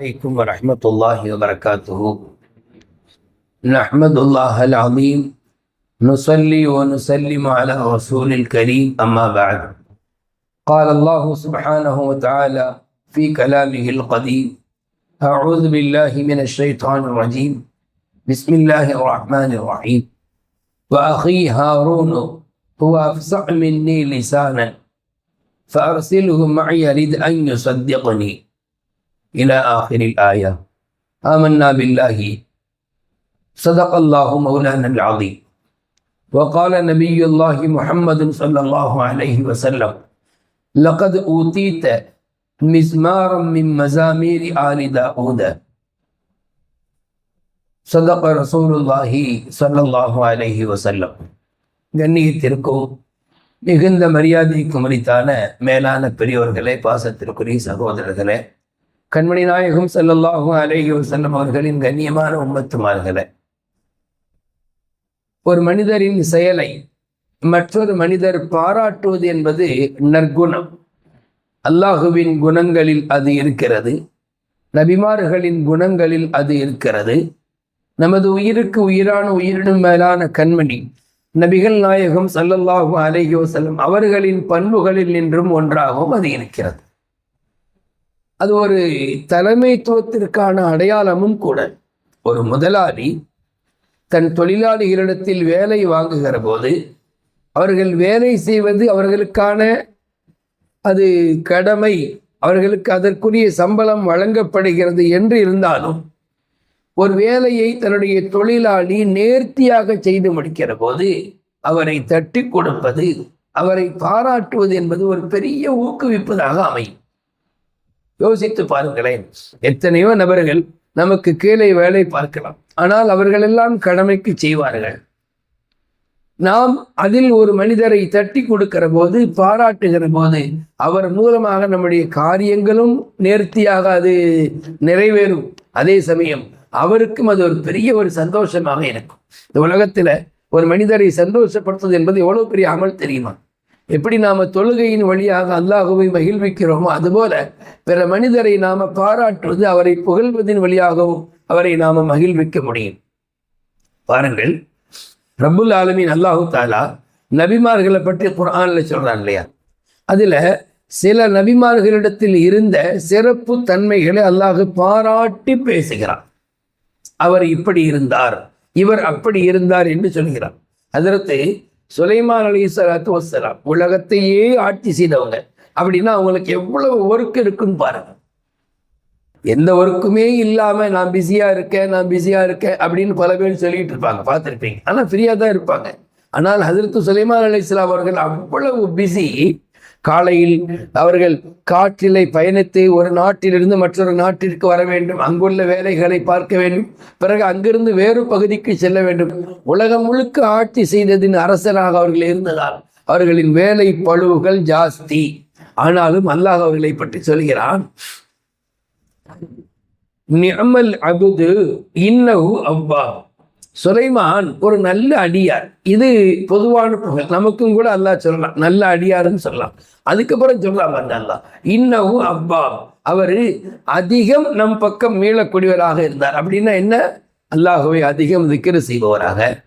عليكم ورحمة الله وبركاته. نحمد الله العظيم. نصلي ونسلم على رسول الكريم. أما بعد. قال الله سبحانه وتعالى في كلامه القديم أعوذ بالله من الشيطان الرجيم. بسم الله الرحمن الرحيم. وأخي هارون هو أفصح مني لسانا فأرسله معي يريد أن يصدقني. إلى آخر الآية آمنا بالله صدق الله مولانا العظيم وقال نبي الله محمد صلى الله عليه وسلم لقد أوتيت مزمارا من مزامير آل داود صدق رسول الله صلى الله عليه وسلم கண்ணியத்திற்கும் மிகுந்த மரியாதைக்கும் உரித்தான மேலான பெரியோர்களே பாசத்திற்குரிய சகோதரர்களே கண்மணி நாயகம் செல்லல்லாகும் அலைஹி செல்லும் அவர்களின் கண்ணியமான உம்மத்துமார்களை. ஒரு மனிதரின் செயலை மற்றொரு மனிதர் பாராட்டுவது என்பது நற்குணம். அல்லாஹுவின் குணங்களில் அது இருக்கிறது. நபிமார்களின் குணங்களில் அது இருக்கிறது. நமது உயிருக்கு உயிரான உயிரினும் மேலான கண்மணி நபிகள் நாயகம் சல்லல்லாஹு அலஹி வசல்லம் அவர்களின் பண்புகளில் நின்றும் ஒன்றாகவும் அது இருக்கிறது. அது ஒரு தலைமைத்துவத்திற்கான அடையாளமும் கூட. ஒரு முதலாளி தன் தொழிலாளிகளிடத்தில் வேலை வாங்குகிற போது அவர்கள் வேலை செய்வது அவர்களுக்கான அது கடமை அவர்களுக்கு அதற்குரிய சம்பளம் வழங்கப்படுகிறது என்று இருந்தாலும் ஒரு வேலையை தன்னுடைய தொழிலாளி நேர்த்தியாக செய்து முடிக்கிற போது அவரை தட்டி கொடுப்பது அவரை பாராட்டுவது என்பது ஒரு பெரிய ஊக்குவிப்பதாக அமையும். யோசித்து பாருங்களேன். எத்தனையோ நபர்கள் நமக்கு கீழே வேலை பார்க்கலாம். ஆனால் அவர்களெல்லாம் கடமைக்கு செய்வார்கள். நாம் அதில் ஒரு மனிதரை தட்டி கொடுக்கிற போது பாராட்டுகிற போது அவர் மூலமாக நம்முடைய காரியங்களும் நேர்த்தியாக அது நிறைவேறும். அதே சமயம் அவருக்கும் அது ஒரு பெரிய ஒரு சந்தோஷமாக இருக்கும். இந்த உலகத்துல ஒரு மனிதரை சந்தோஷப்படுத்துவது என்பது எவ்வளவு பெரிய அமல் தெரியுமா? எப்படி நாம் தொழுகையின் வழியாக அல்லாஹுவை மகிழ்விக்கிறோமோ அதுபோல பிற மனிதரை நாம் பாராட்டுவது அவரை புகழ்வதின் வழியாகவும் அவரை நாம் மகிழ்விக்க முடியும். பாருங்கள் ரபுல் ஆலமின் அல்லாஹு தாலா நபிமார்களை பற்றி குரானில் சொல்கிறான் இல்லையா? அதில் சில நபிமார்களிடத்தில் இருந்த சிறப்பு தன்மைகளை அல்லாஹ் பாராட்டி பேசுகிறான். அவர் இப்படி இருந்தார் இவர் அப்படி இருந்தார் என்று சொல்கிறார் அதற்கு சுலைமான் அலி சலாத்து வசலாம் உலகத்தையே ஆட்சி செய்தவங்க. அப்படின்னா அவங்களுக்கு எவ்வளவு ஒர்க் இருக்குன்னு பாருங்க. எந்த ஒர்க்குமே இல்லாம நான் பிஸியா இருக்கேன் நான் பிஸியா இருக்கேன் அப்படின்னு பல பேர் சொல்லிட்டு இருப்பாங்க பார்த்துருப்பீங்க. ஆனால் ஃப்ரீயா தான் இருப்பாங்க. ஆனால் ஹசரத்து சுலைமான் அலி இஸ்லாம் அவர்கள் அவ்வளவு பிஸி காலையில் அவர்கள் காற்றிலை பயணித்து ஒரு நாட்டிலிருந்து மற்றொரு நாட்டிற்கு வர வேண்டும். அங்குள்ள வேலைகளை பார்க்க வேண்டும். பிறகு அங்கிருந்து வேறு பகுதிக்கு செல்ல வேண்டும். உலகம் முழுக்க ஆட்சி செய்ததின் அரசராக அவர்கள் இருந்ததால் அவர்களின் வேலை பழுவுகள் ஜாஸ்தி. ஆனாலும் அல்லாஹ் அவர்களை பற்றி சொல்கிறான். நிஅமல் அபுது இன்னவு அவ்வா. சுலைமான் ஒரு நல்ல அடியார். இது பொதுவான புகழ். நமக்கும் கூட அல்லாஹ் சொல்லலாம். நல்ல அடியாருன்னு சொல்லலாம். அதுக்கப்புறம் சொல்லலாம் அந்த அல்லாஹ். இன்னஹு அப்பா அவர் அதிகம் நம் பக்கம் மீளக்கூடியவராக இருந்தார். அப்படின்னா என்ன? அல்லாஹுவை அதிகம் திக்கிற செய்பவராக.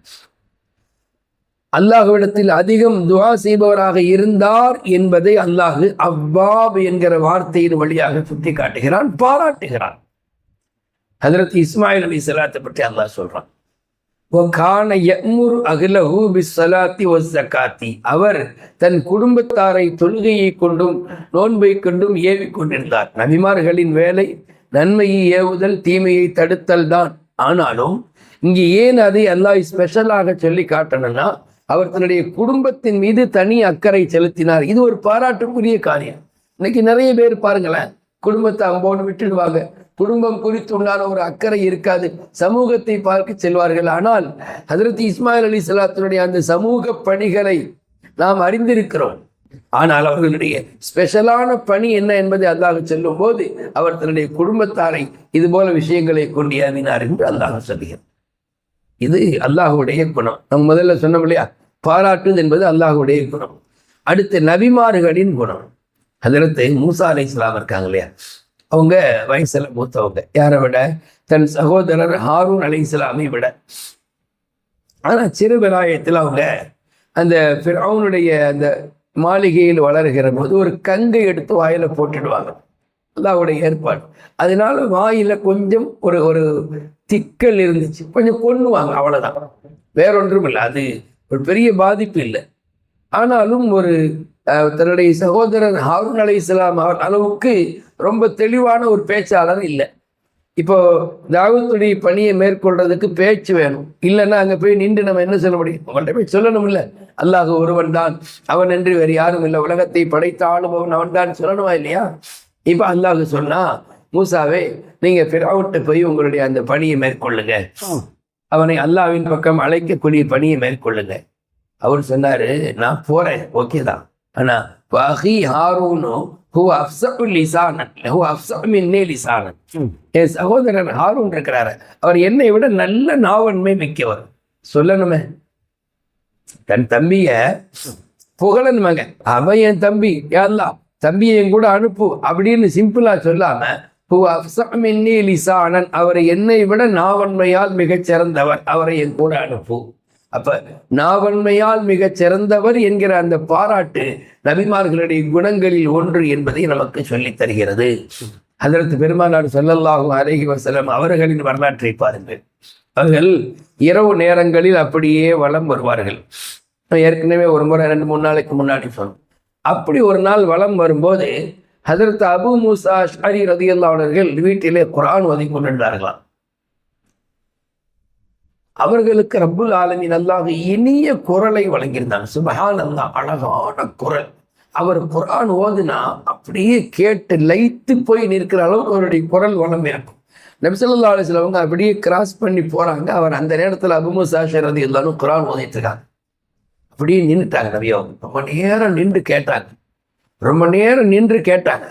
அல்லாஹுவிடத்தில் அதிகம் துவா செய்பவராக இருந்தார் என்பதை அல்லாஹு அவ்வாப் என்கிற வார்த்தையின் வழியாக சுட்டி காட்டுகிறான் பாராட்டுகிறான். ஹதரத் இஸ்மாயில் அலி சலாத்தை பற்றி அல்லாஹ் சொல்றான். வகான யமுர் அகிலஹு பிஸ்ஸலாத்தி வஸ்ஸகாத்தி அவர் தன் குடும்பத்தாரை தொழுகையை கொண்டும் நோன்பை கொண்டும் ஏவி கொண்டிருந்தார். நபிமார்களின் வேலை நன்மையை ஏவுதல் தீமையை தடுத்தல் தான். ஆனாலும் இங்கு ஏன் அதை அல்லாஹ் ஸ்பெஷலாக சொல்லி காட்டணும்னா அவர் தன்னுடைய குடும்பத்தின் மீது தனி அக்கறை செலுத்தினார். இது ஒரு பாராட்டுக்குரிய காரியம். இன்னைக்கு நிறைய பேர் பாருங்களேன் குடும்பத்தை அம்போடு விட்டுடுவாங்க. குடும்பம் குறித்து உண்டான ஒரு அக்கறை இருக்காது. சமூகத்தை பார்க்க செல்வார்கள். ஆனால் ஹதரத் இஸ்மாயில் அலி சலாத்தினுடைய அந்த சமூக பணிகளை நாம் அறிந்திருக்கிறோம். ஆனால் அவர்களுடைய ஸ்பெஷலான பணி என்ன என்பதை அல்லாஹ் சொல்லும் போது அவர் தன்னுடைய குடும்பத்தாரை இது போல விஷயங்களை கொண்டியாவினார் என்று அல்லாஹ் சொல்கிறார். இது அல்லாஹுடைய குணம். நம்ம முதல்ல சொன்னோம் இல்லையா? பாராட்டுது என்பது அல்லாஹுடைய குணம். அடுத்து நபிமார்களின் குணம். அதிலத்து மூசா அலை இஸ்லாம் இருக்காங்க இல்லையா? அவங்க வயசுல மூத்தவங்க. யாரை விட? தன் சகோதரர் ஹாரூன் அலி விட. ஆனா சிறு விலாயத்தில் அவங்க அந்த அவனுடைய அந்த மாளிகையில் வளர்கிற போது ஒரு கங்கை எடுத்து வாயில போட்டுடுவாங்க. அல்லாவுடைய ஏற்பாடு. அதனால வாயில கொஞ்சம் ஒரு ஒரு திக்கல் இருந்துச்சு. கொஞ்சம் கொண்ணுவாங்க அவ்வளவுதான். வேறொன்றும் இல்லை. அது ஒரு பெரிய பாதிப்பு இல்லை. ஆனாலும் ஒரு தன்னுடைய சகோதரர் ஹாரூன் அலி இஸ்லாம் அவர் அளவுக்கு ரொம்ப தெளிவான ஒரு பேச்சாளர் இல்லை. இப்போ தாவத்துடைய பணியை மேற்கொள்றதுக்கு பேச்சு வேணும். இல்லைன்னா அங்கே போய் நின்று நம்ம என்ன சொல்ல முடியும்? அவன்கிட்ட போய் சொல்லணும் இல்லை. அல்லாஹ் ஒருவன் தான். அவன் என்று வேறு யாரும் இல்லை. உலகத்தை படைத்தாலும் அவன் அவன் தான் சொல்லணுமா இல்லையா? இப்போ அல்லாஹ் சொன்னா மூசாவே நீங்க பிறவுட்டு போய் உங்களுடைய அந்த பணியை மேற்கொள்ளுங்க. அவனை அல்லாவின் பக்கம் அழைக்கக்கூடிய பணியை மேற்கொள்ளுங்க. அவர் சொன்னாரு நான் போறேன். ஓகே தான். ஆனா பகி ஹாரூனும் ஹூ அப்சபு லிசானன் ஹூ அப்சபு மின்னே லிசானன் என் சகோதரன் ஹாரூன் இருக்கிறாரு அவர் என்னை விட நல்ல நாவன்மை மிக்கவர் சொல்லணுமே தன் தம்பிய புகழணுமாங்க அவன் என் தம்பி யாரெல்லாம் தம்பியை என் கூட அனுப்பு அப்படின்னு சிம்பிளா சொல்லாம லிசானன் அவரை என்னை விட நாவன்மையால் மிகச் சிறந்தவர் அவரை என் கூட அனுப்பு அப்ப நாவன்மையால் மிகச் சிறந்தவர் என்கிற அந்த பாராட்டு நபிமார்களுடைய குணங்களில் ஒன்று என்பதை நமக்கு சொல்லி தருகிறது. அதற்கு பெருமானார் சொல்லல்லாகும் அருகி வசலம் அவர்களின் வரலாற்றை பாருங்கள். அவர்கள் இரவு நேரங்களில் அப்படியே வளம் வருவார்கள். ஏற்கனவே ஒரு முறை ரெண்டு மூணு நாளைக்கு முன்னாடி சொன்னோம் அப்படி ஒரு நாள் வளம் வரும்போது ஹதரத் அபு மூசா ஷாரி ரதியல்லாளர்கள் வீட்டிலே குரான் ஒதுக்கி கொண்டிருந்தார்களாம். அவர்களுக்கு ரப்புல் ஆலமின் அல்லாஹ் இனிய குரலை வழங்கியிருந்தாங்க சுபஹான் அல்லா அழகான குரல். அவர் குரான் ஓதுனா அப்படியே கேட்டு லைத்து போய் நிற்கிற அளவுக்கு அவருடைய குரல் வளம் இருக்கும். நபிசல்லா அலிஸ்லவங்க அப்படியே கிராஸ் பண்ணி போறாங்க. அவர் அந்த நேரத்தில் அபுமுசா ஷரதி எல்லாரும் குரான் ஓதிட்டு இருக்காங்க அப்படியே நின்றுட்டாங்க நபியோ ரொம்ப நேரம் நின்று கேட்டாங்க. ரொம்ப நேரம் நின்று கேட்டாங்க.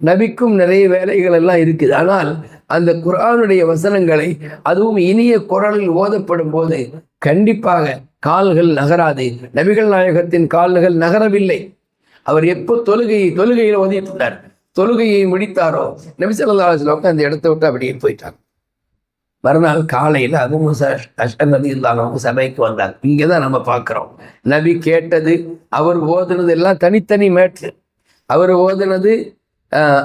நபிக்கும் நிறைய வேலைகள் எல்லாம் இருக்குது. ஆனால் அந்த குரானுடைய வசனங்களை அதுவும் இனிய குரலில் ஓதப்படும் போது கண்டிப்பாக கால்கள் நகராது. நபிகள் நாயகத்தின் கால்கள் நகரவில்லை. அவர் எப்போ தொழுகையை தொழுகையில் ஓதிட்டு இருந்தார் தொழுகையை முடித்தாரோ? நபிசல்லா அந்த இடத்த விட்டு அப்படியே போயிட்டாங்க. மறுநாள் காலையில் அதுவும் முசா அஷர் சபைக்கு வந்தாங்க இங்கே தான் நம்ம பார்க்குறோம். நபி கேட்டது அவர் ஓதுனது எல்லாம் தனித்தனி மேட்ரு. அவர் ஓதுனது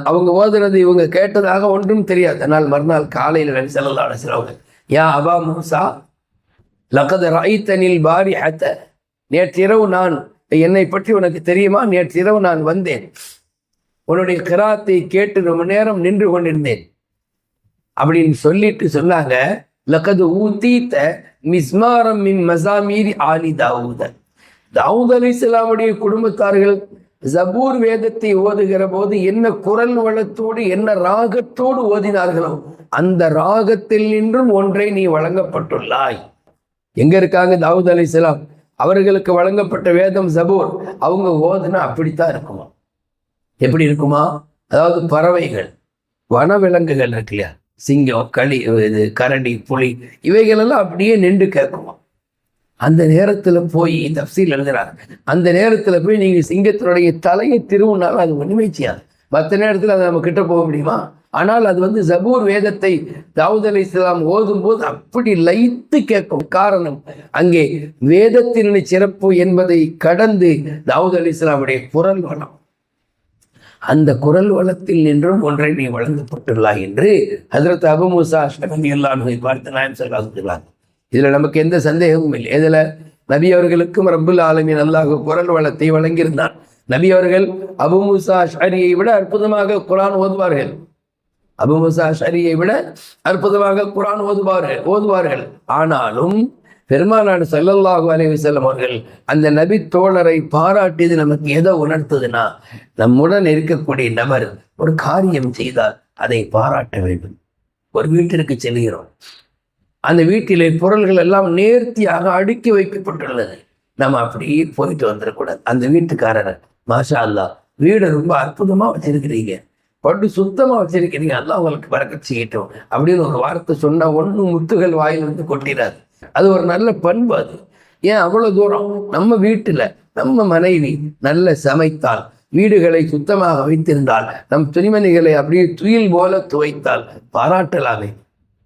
அவங்க ஓதுனது இவங்க கேட்டதாக ஒன்றும் தெரியாது. ஆனால் மறுநாள் காலையில் நபி சல்லா அலுவலவங்க யா அபா மூசா லகத ரைத்தனில் பாரி ஹத்த நேற்றிரவு நான் என்னை பற்றி உனக்கு தெரியுமா? நேற்றிரவு நான் வந்தேன். உன்னுடைய கிராத்தை கேட்டு ரொம்ப நேரம் நின்று கொண்டிருந்தேன். அப்படின்னு சொல்லிட்டு சொன்னாங்க லக்கது ஊத்தீத்த மிஸ்மாரம் மின் மசாமீரி ஆலி தாவூத. தாவூத் அலி இஸ்லாமுடைய குடும்பத்தார்கள் ஜபூர் வேதத்தை ஓதுகிற போது என்ன குரல் வளத்தோடு என்ன ராகத்தோடு ஓதினார்களோ அந்த ராகத்தில் நின்றும் ஒன்றை நீ வழங்கப்பட்டுள்ளாய். எங்க இருக்காங்க தாவூத் அலி இஸ்லாம் அவர்களுக்கு வழங்கப்பட்ட வேதம் ஜபூர். அவங்க ஓதுனா அப்படித்தான் இருக்குமா? எப்படி இருக்குமா? அதாவது பறவைகள் வனவிலங்குகள் இருக்கு இல்லையா? சிங்கம் களி இது கரடி புலி இவைகளெல்லாம் அப்படியே நின்று கேட்குமா? அந்த நேரத்தில் போய் தப்சீல் எழுதுறாங்க. அந்த நேரத்தில் போய் நீங்கள் சிங்கத்தினுடைய தலையை திருவுனாலும் அது ஒன்றுமே செய்யாது. மற்ற நேரத்தில் அதை நம்ம கிட்ட போக முடியுமா? ஆனால் அது வந்து ஜபூர் வேதத்தை தாவூத் அலி இஸ்லாம் ஓதும் போது அப்படி லைத்து கேட்கும் காரணம் அங்கே வேதத்தின் சிறப்பு என்பதை கடந்து தாவூத் அலி இஸ்லாமுடைய குரல் வளம். அந்த குரல் வளத்தில் நின்றும் ஒன்றை நீ வழங்கப்பட்டுள்ளாய் என்று ஹசரத் அபு முசா ஷபி அல்லாஹை பார்த்து நாயம் சொல்லாங்க இதுல நமக்கு எந்த சந்தேகமும் இல்லை. இதில் நபி அவர்களுக்கும் ரப்புல் ஆலமின் அல்லாஹ் குரல் வளத்தை வழங்கியிருந்தான். நபி அவர்கள் அபு முசா ஷரியை விட அற்புதமாக குரான் ஓதுவார்கள். அபு முசா ஷரியை விட அற்புதமாக குரான் ஓதுவார்கள் ஓதுவார்கள். ஆனாலும் பெருமானாடு செல்லல்லாஹு அலைவி செல்லும் அவர்கள் அந்த நபி தோழரை பாராட்டியது நமக்கு எதை உணர்த்துதுன்னா நம்முடன் இருக்கக்கூடிய நபர் ஒரு காரியம் செய்தால் அதை பாராட்ட வேண்டும். ஒரு வீட்டிற்கு செல்கிறோம். அந்த வீட்டிலே பொருள்கள் எல்லாம் நேர்த்தியாக அடுக்கி வைக்கப்பட்டுள்ளது. நம்ம அப்படியே போயிட்டு வந்துடக்கூடாது. அந்த வீட்டுக்காரர் மாஷா அல்லா வீடை ரொம்ப அற்புதமாக வச்சிருக்கிறீங்க. பட்டு சுத்தமாக வச்சிருக்கிறீங்க. அல்லா உங்களுக்கு பறக்க செய்யட்டும் அப்படின்னு ஒரு வார்த்தை சொன்னால் ஒன்று முத்துகள் வாயில் வந்து கொட்டிடாது. அது ஒரு நல்ல பண்பு அது. ஏன் அவ்வளோ தூரம்? நம்ம வீட்டில் நம்ம மனைவி நல்ல சமைத்தால் வீடுகளை சுத்தமாக வைத்திருந்தால் நம் துணிமணிகளை அப்படியே துயில் போல துவைத்தால் பாராட்டலாமே.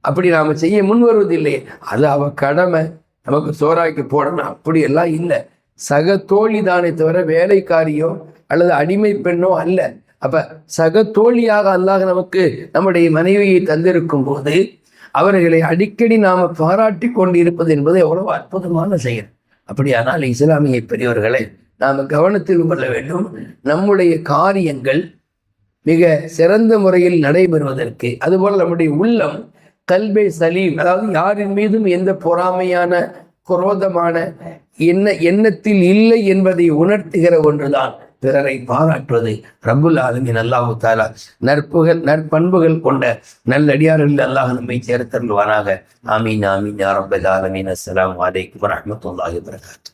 அப்படி நாம் செய்ய முன் இல்லையே அது அவ கடமை. நமக்கு சோறாக்கி போடணும். அப்படியெல்லாம் இல்லை. சக தோழி தானே தவிர வேலைக்காரியோ அல்லது அடிமை பெண்ணோ அல்ல. அப்ப சக தோழியாக அல்லாஹ் நமக்கு நம்முடைய மனைவியை தந்திருக்கும் போது அவர்களை அடிக்கடி நாம் பாராட்டி கொண்டு இருப்பது என்பது எவ்வளவு அற்புதமான செயல். அப்படியானால் இஸ்லாமிய பெரியவர்களை நாம் கவனத்தில் கொள்ள வேண்டும். நம்முடைய காரியங்கள் மிக சிறந்த முறையில் நடைபெறுவதற்கு அதுபோல் நம்முடைய உள்ளம் கல்பை சலீம் அதாவது யாரின் மீதும் எந்த பொறாமையான குரோதமான என்ன எண்ணத்தில் இல்லை என்பதை உணர்த்துகிற ஒன்றுதான். பிறரை பாராட்டுவது ரபுல் ஆலமின் அல்லாஹு தாலா நற்புகள் நற்பண்புகள் கொண்ட நல்லடியார்கள் அல்லாஹ் நம்மை சேர்த்தருள்வானாக. ஆமீன் ஆமீன் யா ரப்பல் ஆலமீன். அஸ்லாம் வலைக்கம் வரமத்துல்லாஹி வரகாத்து